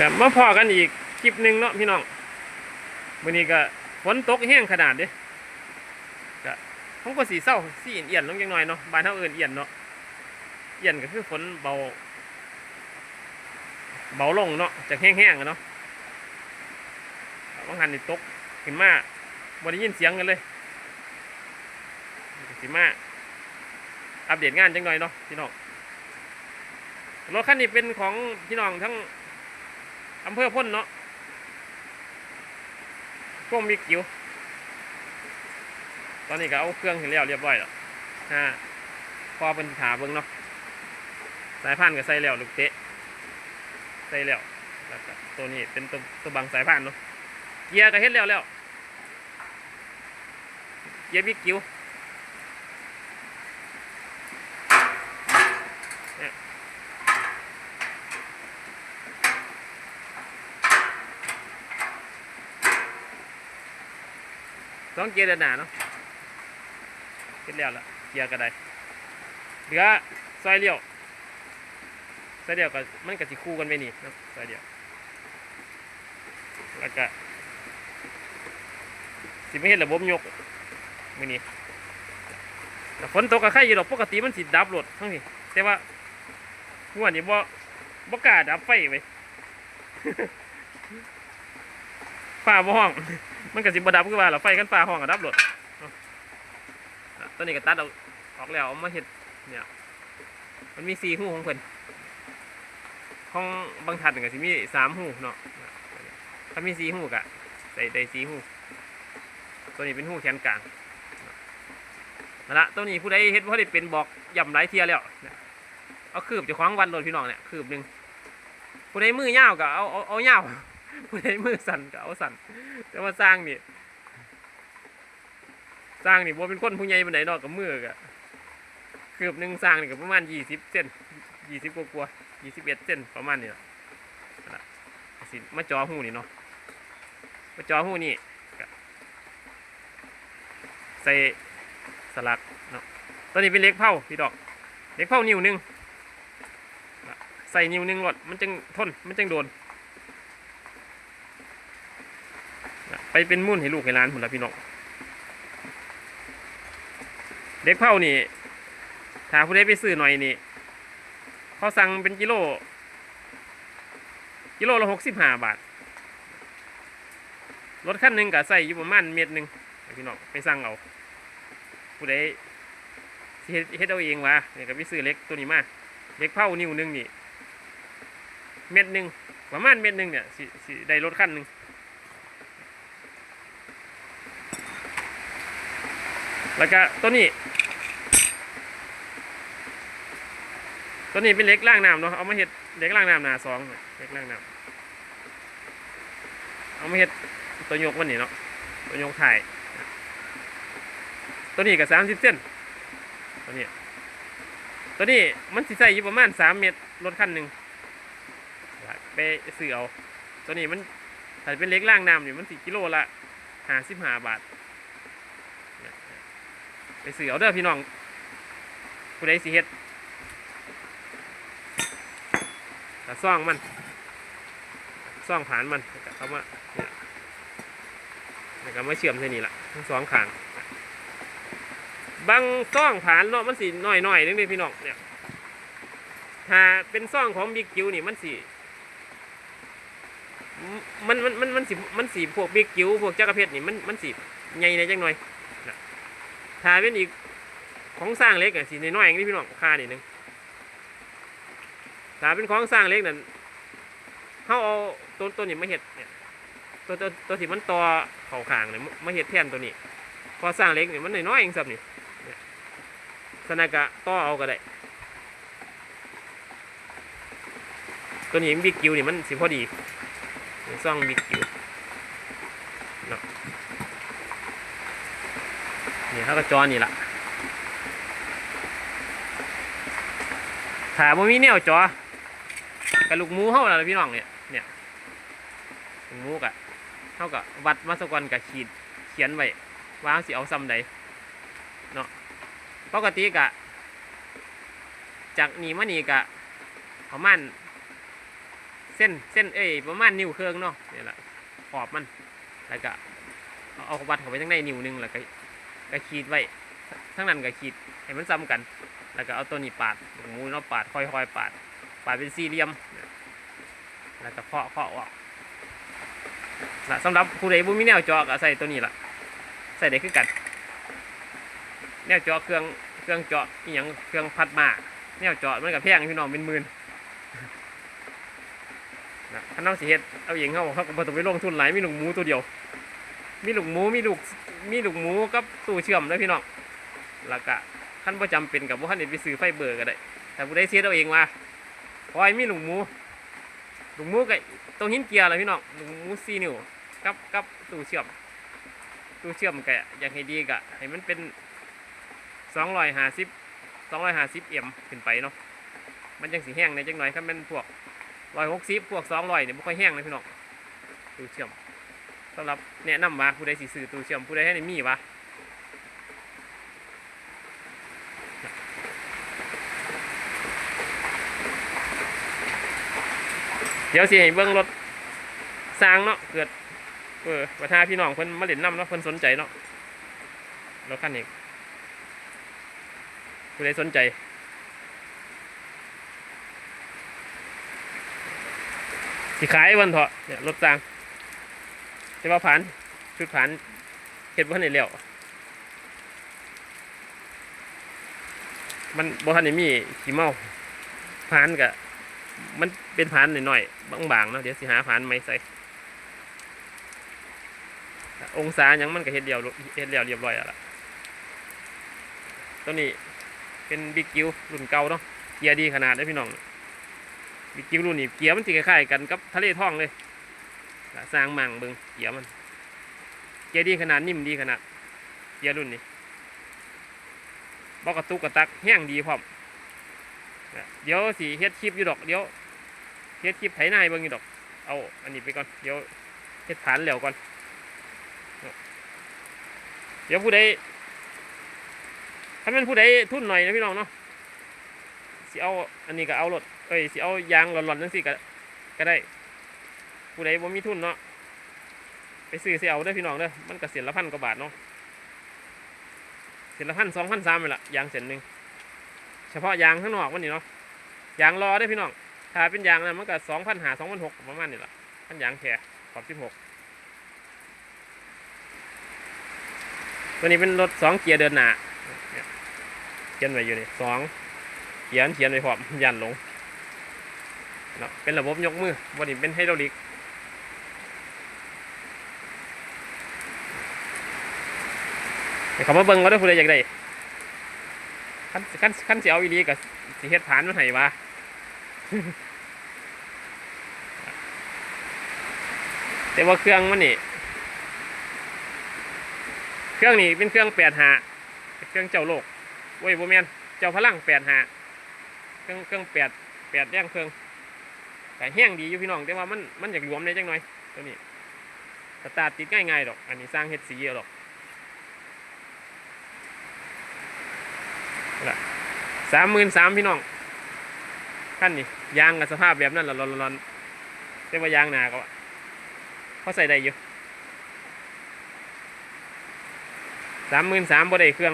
กับมาพอกันอีกคลิปหนึ่งเนาะพี่น้องวันนี้ก็ฝนตกแห้งขนาดเด้ก็ผมก็สีเศร้าสีเอียนลงจังหน่อยเนาะบานเท่าอื่นเอียนเนาะเอียนก็คือฝนเบา เบาลงเนาะจากแห้งๆอะเนาะบางหันนี่ตกขึ้นมาบ่ได้ยินเสียงกันเลยสิมาอัปเดตงานจังหน่อยเนาะพี่น้องรถคันนี้เป็นของพี่น้องทั้ง อำเภอพ้นเนาะพวกมีกิวตอนนี้ก็เอาเครื่องเห็นแล้วเรียบร้อยแล้วฮะพอเป็นถาเบิ้งเนาะ สายพันธุ์ก็ใส่แล้วลูกเตะ ใส่แล้วแล้วก็ตัวนี้เป็นตัวตัวบังสายพานเนาะ เกียร์ก็เฮ็ดแล้วแล้ว เกียร์บิ๊กกิ้ว สองเกียร์เดินหน้าเนาะเฮ็ดแล้วละเกียร์ก็ได้เหลือซอยเลี้ยวสายเดียวก็มันก็สิคู่กันไปนี่เนาะสายเดียวแล้วก็สิไม่เห็นระบบยกมือนี้แต่ฝนตกกับใครอยู่ดอกปกติมันสิดับรถทั้งนี้แต่ว่าหัวนี่บ่บ่กล้าดับไฟไว้ฟ้าบ่ห้อง มันก็สิบ่ดับคือว่าล่ะไฟกันฟ้าห้องก็ดับรถเนาะอะตัวนี้ก็ตัดเอาออกแล้วเอามาเฮ็ดเนี่ย มันมีสี่หูของเพิ่นห้องบางทัดก็สิมีสามหูเนาะถ้ามีสี่หูกะใส่ได้สี่หูตัวนี้เป็นหูแขนกลางนั่นละตัวนี้ผู้ใดเฮ็ดเพราะได้เป็นบอกย่ำหลายเทียแล้วเอาคืบจะคว้าของวันโดนพี่น้องเนี่ยคืบหนึ่งผู้ใดมือยาวก็เอาเอาเอายาวผู้ใดมือสั่นก็เอาสั่น แต่ว่าสร้างนี่สร้างนี่บ่เป็นคนผู้ใหญ่ปานใดเนาะกับมือก็คืบหนึ่งสร้างนี่ก็ประมาณยี่สิบเซนยี่สิบกว่าๆยี่สิบเอ็ดเซนประมาณนี้ล่ะนั่นล่ะสิมาจอหูนี่เนาะมาจอหูนี่ใส่สลักเนาะตัวนี้เป็นเล็กเผาพี่ดอก เล็กเผานิ้วหนึงน่ะใส่นิ้วหนึงรถมันจึงทนมันจึงโดนน่ะ ไปเป็นมุ่นให้ลูกให้หลานผุนละพี่น้องเล็กเผานี่ถ้าผู้ใดไปซื้อหน่อยนี่เขาสั่งเป็นกิโล กิโลละหกสิบห้าบาทรถคันหนึ่งก็ใส่อยู่ประมาณเม็ดหนึ่งพี่น้องไปสั่งเอาผู้ใดเฮ็ดเฮ็ดเอาเองวะเนี่ยก็ไปซื้อเล็กตัวนี้มาเล็กเผานิ้วหนึ่งนี่เม็ดหนึ่งประมาณเม็ดหนึ่งเนี่ยสิสิได้รถคันหนึ่ง แล้วก็ตัวนี้ ตัวนี้เป็นเล็กล่างน้ำเนาะเอามาเห็ดเล็กล่างน้ำหนาสองเล็กล่างน้ำเอามาเห็ดตัวยกวันนี้เนาะตัวยกถ่ายตัวนี้กับสามสิบเส้นตัวนี้ตัวนี้มันสิใส่อยู่ประมาณสามเมตรรถคันหนึ่งไปซื้อเอาตัวนี้มันถ้าเป็นเล็กล่างน้ำนี่มันสี่กิโลละห้าสิบห้าบาท ไปซื้อเอาเด้อพี่น้องผู้ใดสิเฮ็ดแต่ซ่องมันซ่องผ่านมันแล้วก็เข้ามาเนี่ยแล้วก็มาเชื่อมเท่นี้ละทั้งสองข้างบางซ่องผ่านเนาะมันสีหน่อยหน่อยนึงเด้พี่น้องเนี่ยถ้าเป็นซ่องของบิ๊กจิวนี่มันสีมันมันมันมันสีมันสีพวกบิ๊กจิวพวกจักรเพชรนี่มันมันสีใหญ่ในจังหน่อย นะถ้าเป็นอีกของสร้างเล็กอะสีน้อยๆองนี้พี่น้องค่านี่หนึงถ้าเป็นของสร้างเล็กนั่นเขาเอาตัวตัวนี้มาเห็ดเนี่ยตัวตัวตัวที่มันต่อเข่าขางเนี่ยมาเห็ดแทนตัวนี้ พอสร้างเล็กเนี่ยมันน้อยๆเองสับนี่เนี่สนากะต่อเอาก็ได้ ตัวนี้บิ๊กกิวนี่มันสิพอดีซ่องบิ๊กกิวเนาะ นี่เขาก็จอนี่ละถ้าบ่มีแนวจอกับลูกหมูเฮาล่ะพี่น้องเนี่ยเนี่ยลูกหมูกะเฮากะวัดมาสกอนกับขีดเขียนไว้ว่าเราสิเอาซ้ำใดเนาะปกติกะ จากนี่มานี่กะประมาณเส้นเส้นเอ้ยประมาณนิ้วเครื่องเนาะนี่แหละขอบมันแล้วก็เอาเอาวัดเข้าไปทั้งในนิ้วหนึงแล้วก็ ก็ขีดไว้ทั้งนั้นก็ขีดให้มันซ้ำกัน แล้วก็เอาตัวนี้ปาดหมูเนาะปาดค่อยๆปาด ปาดเป็นสี่เหลี่ยม แล้วก็เคาะเคาะออกนะสำหรับผู้ใดบ่มีแนวจาะก็ใส่ตัวนี้ล่ะ ใส่ได้คือกัน แนวจาะเครื่องเครื่องเจาะอหย่างเครื่องพัดมาแนวจาะมันกับแพงพี่น้องเป็นหมื่นนะถ้าน้องสิเฮ็ดเอาเองเขาเขาก็บ่ต้องไปลงทุนหลายมีลูกหมูตัวเดียว มีลูกหมูมีลูกมีลูกหมูกับตู้เชื่อมเด้อพี่น้องแล้วก็ขั้นบ่จำเป็นกับบ่าทันได้ไปซื้อไฟเบอร์ก็ได้แต่ผู้ใดเสียเอาเองว่าพอยมีลูกหมูลูกหมูก็ต้องหินเกียร์ล่ะพี่น้องลูกหมู4นิ้วกับกับตู้เชื่อมตู้เชื่อมก็อยากให้ดีก็ให้มันเป็นสองร้อยห้าสิบสองร้อยห้าสิบเอ็มขึ้นไปเนาะมันจังสีแห้งในจังหน่อยถ้าเป็นพวกร้อยหกสิบพวกสองร้อยเนี่ยไม่ค่อยแห้งเลยพี่น้องตู้เชื่อมำหรับแนะนำว่าผู้ใดสิซื้อตู้เชื่อมผู้ใดให้ในมีวะเดี๋ยวสิให้เบิ้งรถสร้างเนาะเกิดเออประธานพี่น้องเพิ่นมาเล่นน้ำเนาะเพิ่นสนใจเนาะรถคันนี้ผู้ใดสนใจสิขายวันเถอะเนี่ยรถจาง จะว่าผ่านชุดผ่านเห็ดบ่ทันได้แล้วมันบ่ทันได้มีขี้เมาผ่านกะมันเป็นผ่านหน่อยๆบางๆเนาะเดี๋ยวสิหาผ่านใหม่ใส่องศาหยังมันก็เฮ็ดเดียวเฮ็ดแล้วเรียบร้อยแล้วตัวนี้เป็นบิ๊กกิวรุ่นเก่าเนาะเกียร์ดีขนาดเลยพี่น้องบิ๊กกิวรุ่นนี้เกียร์มันจะคล้ายๆกันกับทะเลท่องเลย สร้างมั่งเบิงเกียร์มัน เกียร์ดีขนาดนิ่มดีขนาด เกียร์รุ่นนี้บอกกระตุกกระตักแห้งดีพร้อมเดี๋ยวสีเฮ็ดคลิปอยู่ดอก เดี๋ยวเฮ็ดคลิปไถนายเบิงอยู่ดอก เอาอันนี้ไปก่อน เดี๋ยวเฮ็ดฐานแล้วก่อน เดี๋ยวผู้ใดถ้าเป็นผู้ใดทุ่นหน่อยนะพี่น้องเนาะสิเอาอันนี้ก็เอารถเอ้ยสิเอายางหล่อนๆจังสิก็ก็ได้ ผู้ใดบ่มีทุนเนาะไปซื้อเสิเอาเด้พี่น้องเด้อมันก็เสียละพันกว่าบาทเนาะเสียละพันสองพันสามไปละยางเส้นหนึ่งเฉพาะยางข้างนอกมันนี่เนาะยางรอได้พี่น้องถ้าเป็นยางนั้นมันก็สองพันหาสองพันหกประมาณนี้ละพันยางแค่ขอบสิบหกตัวนี้เป็นรถสองเกียร์เดินหน้าเขียนไว้อยู่นี่สองเขียนเขียนไว้พร้อมยันลงเนาะเป็นระบบยกมือวันนี้เป็นไฮดรอลิกให้ เขามาเบิ่งก็ได้ผู้ใดอยากได้ขั้นขั้นขั้นเสียวอีดีกับสิเฮ็ดฐานมันให้ว่าแต่ว่าเครื่องมันนี่ เครื่องนี้เป็นเครื่องแปดหาเครื่องเจ้าโลกเว้ยโบแมนเจ้าพลังแปดหาเครื่องเครื่องแปดแปดแรงเครื่องแต่แห้งดีอยู่พี่น้องแต่ว่ามันมันอยากรวมได้จังหน่อยตัวนี้สตาร์ติดง่ายๆดอก อันนี้สร้างเฮ็ดสีเยอาดอก สามหมื่นสามพี่น้องขั้นนี้ยางกับสภาพแบบนั้นละร้อนๆแต่ว่ายางหนาก็เขาใส่ได้อยู่สามหมื่นสามบ่ได้เครื่อง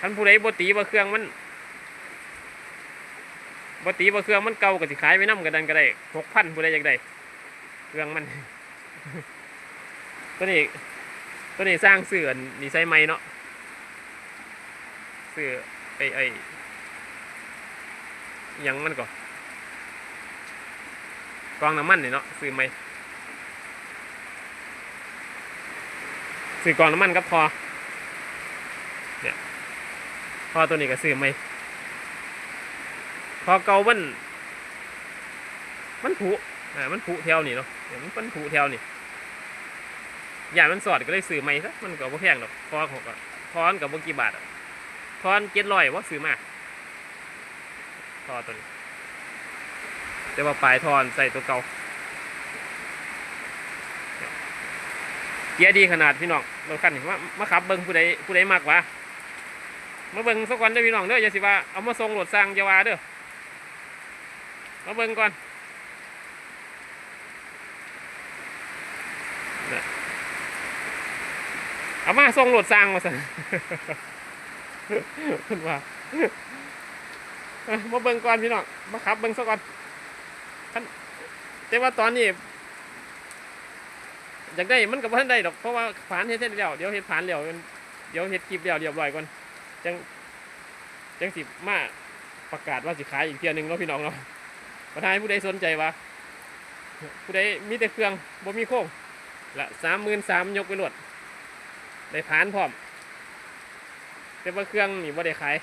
คันผู้ใดบ่ตีบ่เครื่องมันบ่ตีบ่เครื่องมันเก่าก็สิขายไปน้ำกันดันก็ได้หกพันผู้ใดอยากได้เครื่องมันตัวนี้ตัวนี้สร้างเสื่อนนี่ใส่ไม้เนาะ เสื่อไอ้ไอ้ยังมันก็กองน้ำมันนี่เนาะซื้อไหมซื้อกองน้ำมันก็พอเนี่ยพอตัวนี้ก็ซื้อไหมพอเกามัน มันผุอ่ามันผุแถวนี่เนาะเดี๋ยมันมันผุแถวนี่อย่างมันสอดก็เลยซื้อไหมซะมันก็บ่แพงหรอกพอของก็พอนกับบ่กี่บาทอะ ทอนเจ็ดร้อยว่าซื้อมาทอตัวนี้แต่ว่าปลายทอนใส่ตัวเก่าเกียร์ดีขนาดพี่น้องเราขันนี้มามาขับเบิ้งผู้ใดผู้ใดมากกว่ามาเบิ้งสักวันได้พี่น้องเด้ออย่าสิว่าเอามาทรงรถสร้างยาว่าเด้อมาเบิ้งก่อนเอามาทรงรถสร้างมาสิ เพิ่นว่ามาเบิ่งก่อนพี่น้องมาขับเบิ่งซะก่อนคันแต่ว่าตอนนี้อยากได้มันก็บ่ทันได้ดอกเพราะว่าผ่านเฮ็ดเสร็จแล้วเดี๋ยวเฮ็ดผ่านแล้วเดี๋ยวเฮ็ดคลิปแล้วเรียบร้อยก่อนจังจังสิมาประกาศว่าสิขายอีกเที่ยหนึงเนาะพี่น้องเนาะประธานผู้ใดสนใจวะผู้ใดมีแต่เครื่องบ่มีโค้งละ33,000ยกไปรวดได้ผ่านพร้อม แต่ว่าเครื่องนี่บ่ได้ขาย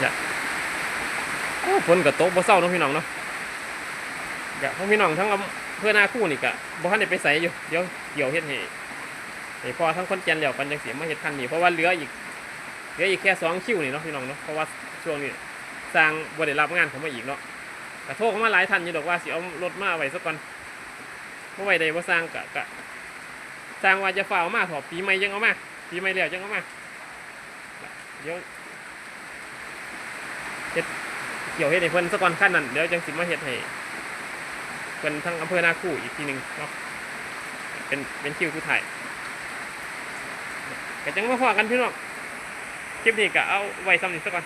อย่าโอ้ฝนกับโตกบ่เศร้าเนาะพี่น้องเนาะกะพวกพี่น้องทั้งอำเพื่อหน้าคู่นี่กะบ่ทันได้ไปใส่อยู่ เดี๋ยวเกี่ยวเฮ็ดให้ให้พอทั้งคนแก่นแล้วกันจังสิมาเฮ็ดคันนี้เพราะว่าเหลืออีกเหลืออีกแค่สองคิวนี่เนาะพี่น้องเนาะเพราะว่าช่วงนี้สร้างบ่ได้รับงานเข้ามาอีกเนาะ กระโทรเข้ามาหลายท่านอยู่ดอกว่าสิเอารถมาไว้สักก่อนเมื่อไหร่ใดว่าสร้างกะกะสร้างว่าจะฝ่าเอามาถอปีใหม่ยังเอามาปีใหม่แล้วยังเอามาเดี๋ยวเฮ็ดเกี่ยวเฮ็ดให้เพิ่นสักก่อนขั้นนั้นเดี๋ยวจังสิมาเฮ็ดให้เพิ่นทั้งอำเภอนาคู่อีกทีหนึ่งเนาะเป็นเป็นคิวทุกถ่ายก็จังมาพอกันพี่น้องคลิปนี้ก็เอาไว้ซ้ำนี้สักก่อน